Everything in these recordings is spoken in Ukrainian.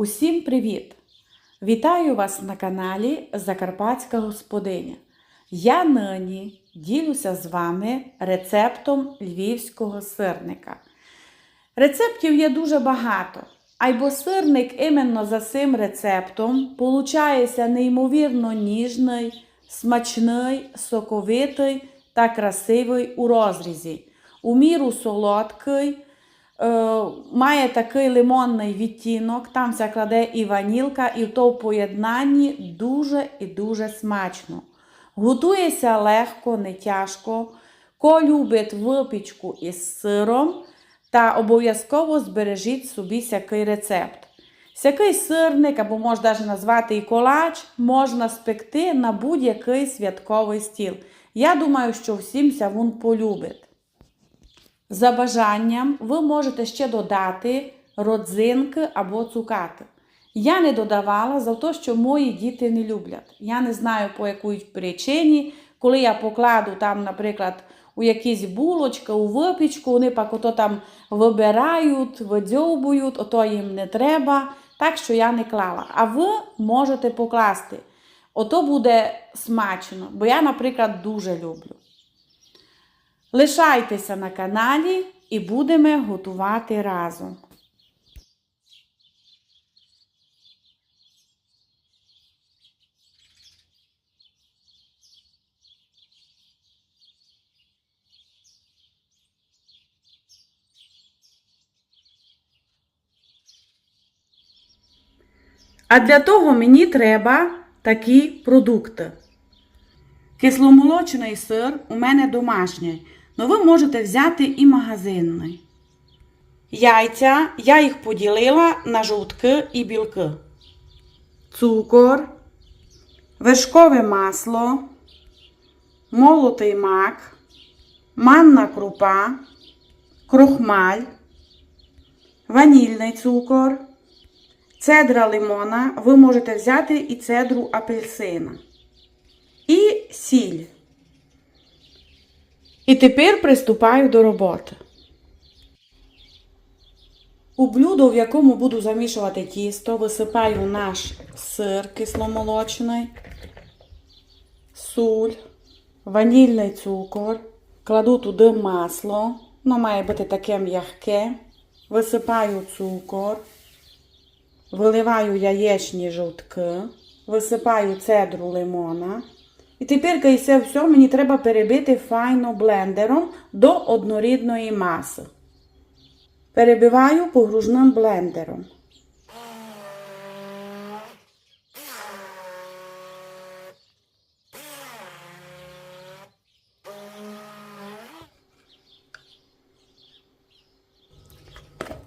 Усім привіт! Вітаю вас на каналі Закарпатська Господиня. Я нині ділюся з вами рецептом львівського сирника. Рецептів є дуже багато, айбо сирник іменно за цим рецептом получається неймовірно ніжний, смачний, соковитий та красивий у розрізі. У міру солодкий, має такий лимонний відтінок, там ся кладе і ванілка, і в то в поєднанні дуже і дуже смачно. Готується легко, не тяжко. Ко любить випічку із сиром, та обов'язково збережіть собі сякий рецепт. Сякий сирник, або можна навіть назвати і колач, можна спекти на будь-який святковий стіл. Я думаю, що всім ся він полюбить. За бажанням ви можете ще додати родзинки або цукати. Я не додавала за те, що мої діти не люблять. Я не знаю по якій причині, коли я покладу там, наприклад, у якісь булочки, у випічку, вони пак ото там вибирають, видьовують, ото їм не треба. Так що я не клала. А ви можете покласти. Ото буде смачно, бо я, наприклад, дуже люблю. Лишайтеся на каналі і будемо готувати разом. А для того мені треба такі продукти. Кисломолочний сир у мене домашній, але ви можете взяти і магазинний. Яйця я їх поділила на жовтки і білки. Цукор, вершкове масло, молотий мак, манна крупа, крохмаль, ванільний цукор, цедра лимона. Ви можете взяти і цедру апельсина і сіль. І тепер приступаю до роботи. У блюдо, в якому буду замішувати тісто, висипаю наш сир кисломолочний, суль, ванільний цукор, кладу туди масло, воно має бути таке м'яке, висипаю цукор, виливаю яєчні жовтки, висипаю цедру лимона. І тепер, це все, мені треба перебити файно блендером до однорідної маси. Перебиваю погружним блендером.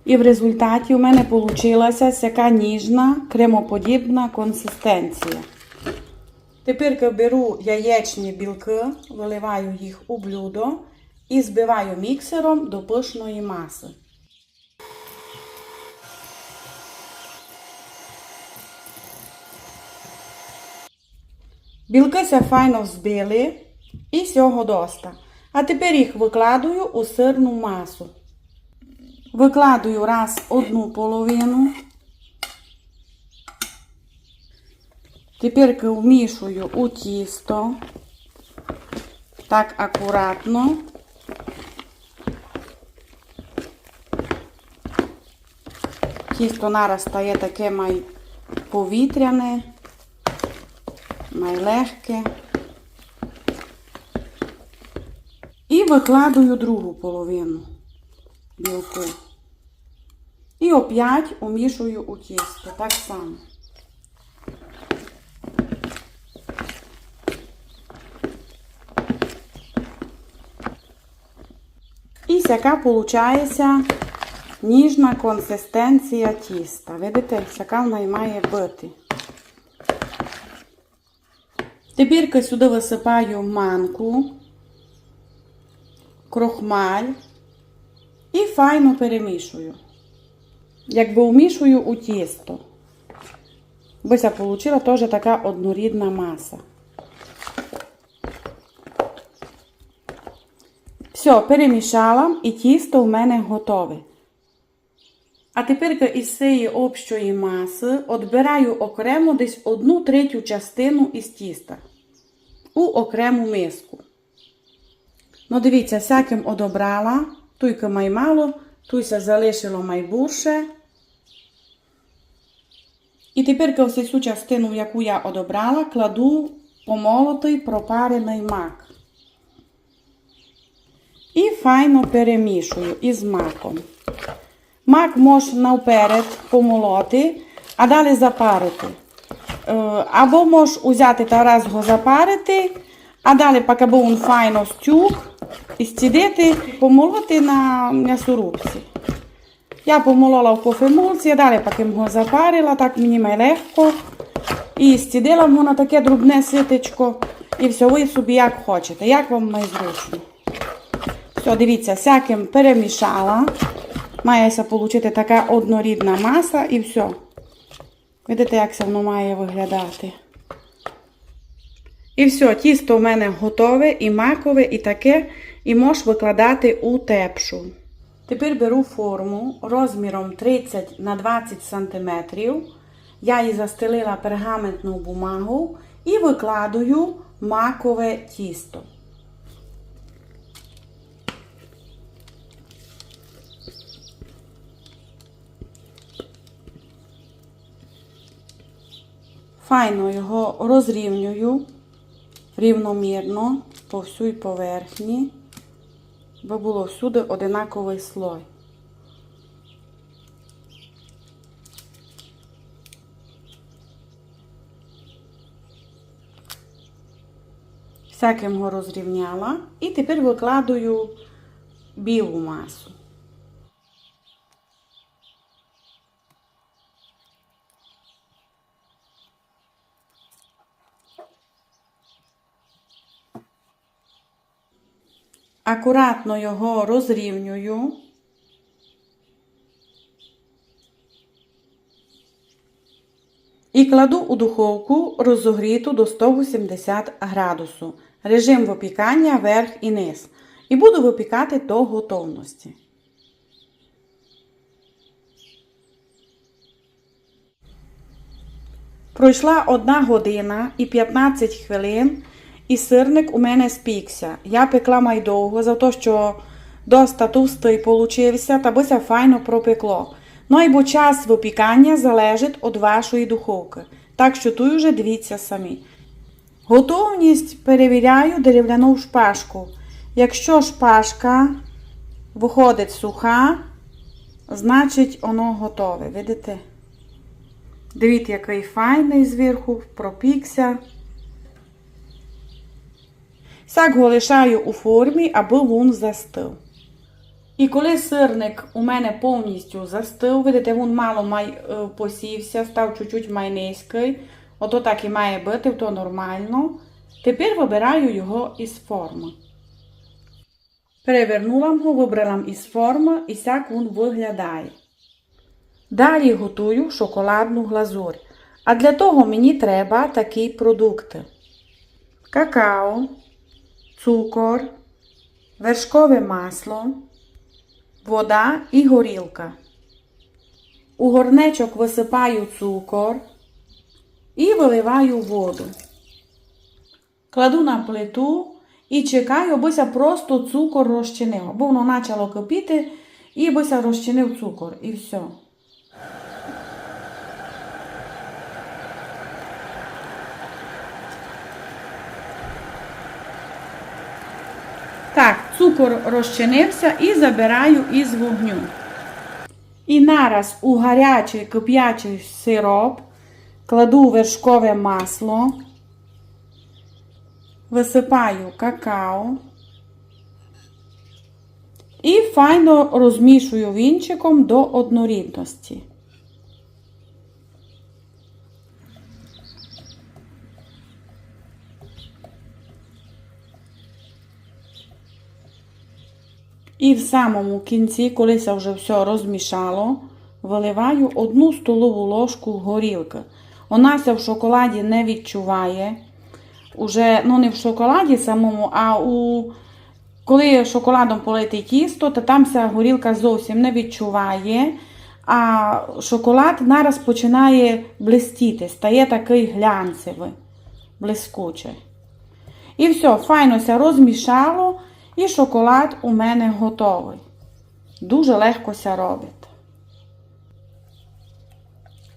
І в результаті у мене вийшла така ніжна, кремоподібна консистенція. Тепер беру яєчні білки, виливаю їх у блюдо і збиваю міксером до пишної маси. Білки се файно збили і сього доста. А тепер їх викладую у сирну масу. Викладую раз одну половину. Тепер вмішую у тісто так акуратно. Тісто нараз стає таке май повітряне, май легке. І викладую другу половину білку. І опять умішую у тісто так само. І яка виходить ніжна консистенція тіста. Видите, яка вона і має бути. Тепер сюди висипаю манку, крохмаль і файно перемішую. Якби вмішую у тісто. Бися вийшла теж така однорідна маса. Все, перемішала і тісто в мене готове. А тепер із цієї общої маси відбираю окремо десь одну третю частину із тіста у окрему миску. Ну, дивіться, всяким одобрала, туйка май мало, туйся залишило майбурше. І тепер ось цю частину, яку я одобрала, кладу помолотий пропарений мак. І файно перемішую із маком. Мак можеш навперед помолоти, а далі запарити. Е, Або можеш взяти та раз його запарити, а далі, поки був він файно стюк, і стідити, помолоти на м'ясорубці. Я помолола в кофемолці, а далі поки його запарила, так мені має легко. І стідила його на таке дрібне ситечко. І все, ви собі як хочете, як вам найзручно. Все, дивіться, всяким перемішала. Мається отримати така однорідна маса і все. Видите, як це воно має виглядати. І все, тісто в мене готове, і макове, і таке, і можеш викладати у тепшу. Тепер беру форму розміром 30 на 20 см. Я її застелила пергаментну бумагу і викладаю макове тісто. Файно його розрівнюю рівномірно по всій поверхні, бо було всюди одинаковий слой. Всяким його розрівняла і тепер викладаю білу масу. Акуратно його розрівнюю. І кладу у духовку розогріту до 180 градусу. Режим випікання верх і низ. І буду випікати до готовності. Пройшла 1 година і 15 хвилин, і сирник у мене спікся. Я пекла майдовго, за те, що доста товстий получився, та бися файно пропекло. Ну і бо час випікання залежить від вашої духовки. Так що тут вже дивіться самі. Готовність перевіряю дерев'яну шпажку. Якщо шпажка виходить суха, значить воно готове. Видите? Дивіться, який файний зверху, пропікся. Його лишаю у формі, аби він застив. І коли сирник у мене повністю застив, видите, він мало май, е, посівся, став чуть-чуть майнизький. Ото так і має бути, то нормально. Тепер вибираю його із форми. Перевернула його, вибрала із форми і сяк він виглядає. Далі готую шоколадну глазурь. А для того мені треба такі продукти: какао, цукор, вершкове масло, вода і горілка. У горнечок висипаю цукор і виливаю воду. Кладу на плиту і чекаю, аби просто цукор розчинив. Бо воно почало кипіти і аби розчинив цукор. І все. Так, цукор розчинився і забираю із вогню. І нараз у гарячий кип'ячий сироп кладу вершкове масло, висипаю какао і файно розмішую вінчиком до однорідності. І в самому кінці, коли це вже все розмішало, виливаю одну столову ложку горілки. Вона це в шоколаді не відчуває. Уже, ну не в шоколаді самому, а у коли шоколадом полити тісто, то там ця горілка зовсім не відчуває. а шоколад нараз починає блистіти, стає такий глянцевий, блискучий. І все, файно ся розмішало, і шоколад у мене готовий. Дуже легко ся робить.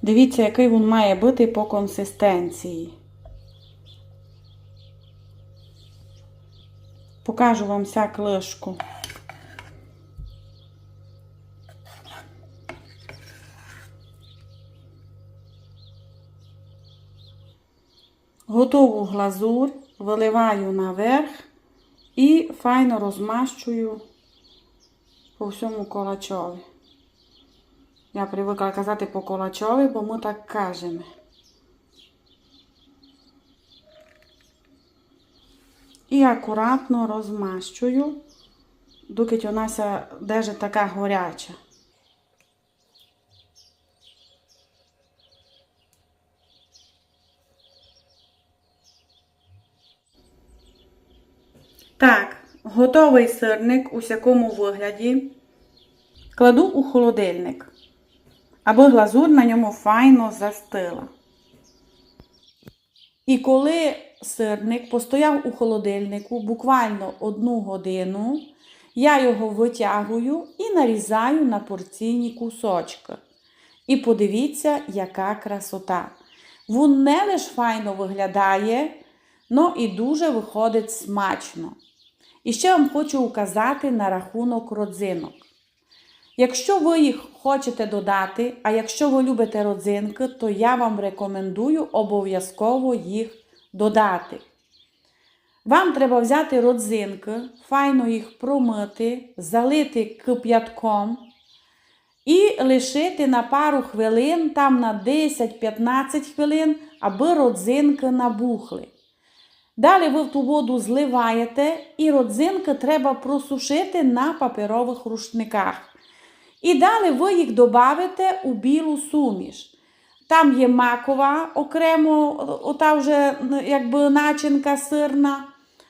Дивіться, який він має бути по консистенції. Покажу вам вся клишку. Готову глазурь виливаю наверх і файно розмащую по всьому колачові. Я привикла казати по колачові, бо ми так кажемо. І акуратно розмащую, доки вона нас даже така горяча. Так, готовий сирник у всякому вигляді кладу у холодильник, аби глазур на ньому файно застила. І коли сирник постояв у холодильнику буквально одну годину, я його витягую і нарізаю на порційні кусочки. І подивіться, яка красота. Він не лише файно виглядає, але і дуже виходить смачно. І ще вам хочу указати на рахунок родзинок. Якщо ви їх хочете додати, а якщо ви любите родзинки, то я вам рекомендую обов'язково їх додати. Вам треба взяти родзинки, файно їх промити, залити кип'ятком і лишити на пару хвилин, там на 10-15 хвилин, аби родзинки набухли. Далі ви в ту воду зливаєте і родзинки треба просушити на паперових рушниках. І далі ви їх додаєте у білу суміш. Там є макова окремо, ота вже якби начинка сирна.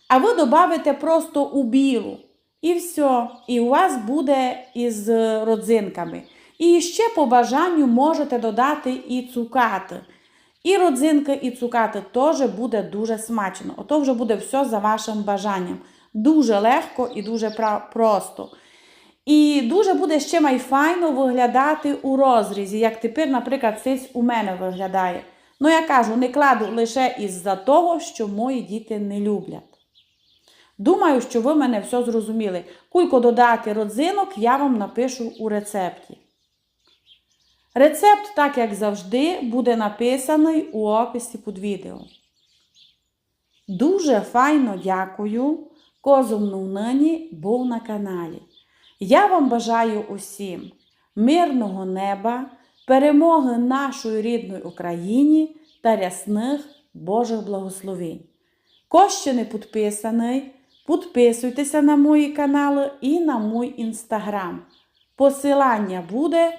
А ви додаєте просто у білу. І все. І у вас буде із родзинками. І ще по бажанню можете додати і цукати. І родзинки, і цукати теж буде дуже смачно. Ото вже буде все за вашим бажанням. Дуже легко і дуже просто. І дуже буде ще майфайно виглядати у розрізі, як тепер, наприклад, цей у мене виглядає. Ну, я кажу, не кладу лише із-за того, що мої діти не люблять. Думаю, що ви мене все зрозуміли. Кулько додати родзинок, я вам напишу у рецепті. Рецепт, так як завжди, буде написаний у описі під відео. Дуже файно дякую, козумну нині був на каналі. Я вам бажаю усім мирного неба, перемоги нашої рідної Україні та рясних Божих благословень. Ще не підписаний, підписуйтеся на мої канали і на мій інстаграм. Посилання буде